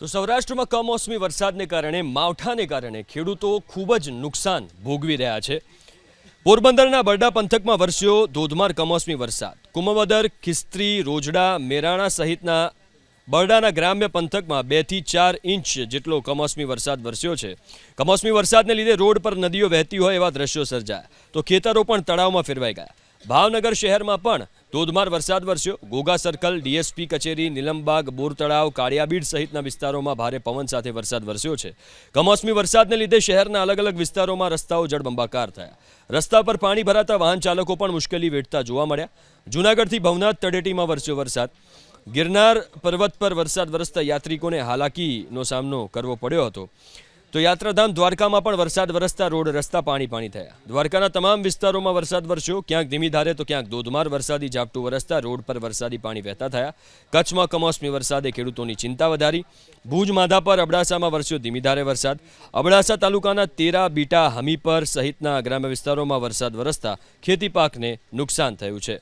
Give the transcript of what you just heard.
તો સૌરાષ્ટ્રમાં કમોસમી વરસાદને કારણે, માવઠાને કારણે ખેડૂતો ખૂબ જ નુકસાન ભોગવી રહ્યા છે. પોરબંદરના બરડા પંથકમાં વરસ્યો ધોધમાર કમોસમી વરસાદ. કુમવદર ખિસ્ત્રી, રોજડા, મેરાણા સહિતના બરડાના ગ્રામ્ય પંથકમાં બેથી ચાર ઇંચ જેટલો કમોસમી વરસાદ વરસ્યો છે. કમોસમી વરસાદને લીધે રોડ પર નદીઓ વહેતી હોય એવા દ્રશ્યો સર્જાયા. તો ખેતરો પણ તળાવમાં ફેરવાઈ ગયા. ભાવનગર શહેરમાં પણ ધોધમાર વરસાદ વરસ્યો. ગોગા સર્કલ, ડીએસપી કચેરી, નીલમબાગ બોર તળાવ કાળિયાબીડ સહિતના વિસ્તારોમાં ભારે પવન સાથે વરસાદ વરસ્યો છે. કમોસમી વરસાદને લીધે શહેરના અલગ અલગ વિસ્તારોમાં રસ્તાઓ જળબંબાકાર થયા. રસ્તા પર પાણી ભરાતા વાહન ચાલકો પણ મુશ્કેલી વેઠતા જોવા મળ્યા. જૂનાગઢથી ભવનાથ તળેટીમાં વરસ્યો વરસાદ. ગિરનાર પર્વત પર વરસાદ વરસતા યાત્રિકોને હાલાકીનો સામનો કરવો પડ્યો હતો. તો યાત્રાધામ દ્વારકામાં પણ વરસાદ વરસતા રોડ રસ્તા પાણી પાણી થયા. દ્વારકાના તમામ વિસ્તારોમાં વરસાદ વરસ્યો. ક્યાંક ધીમી ધારે તો ક્યાંક ધોધમાર વરસાદી ઝાપટું વરસતા રોડ પર વરસાદી પાણી વહેતા થયા. કચ્છમાં કમોસમી વરસાદે ખેડૂતોની ચિંતા વધારી. ભુજ માધા પર અબડાસામાં વરસ્યો ધીમી ધારે વરસાદ. અબડાસા તાલુકાના તેરા, બીટા, હમીપર સહિતના ગ્રામ્ય વિસ્તારોમાં વરસાદ વરસતા ખેતી પાકને નુકસાન થયું છે.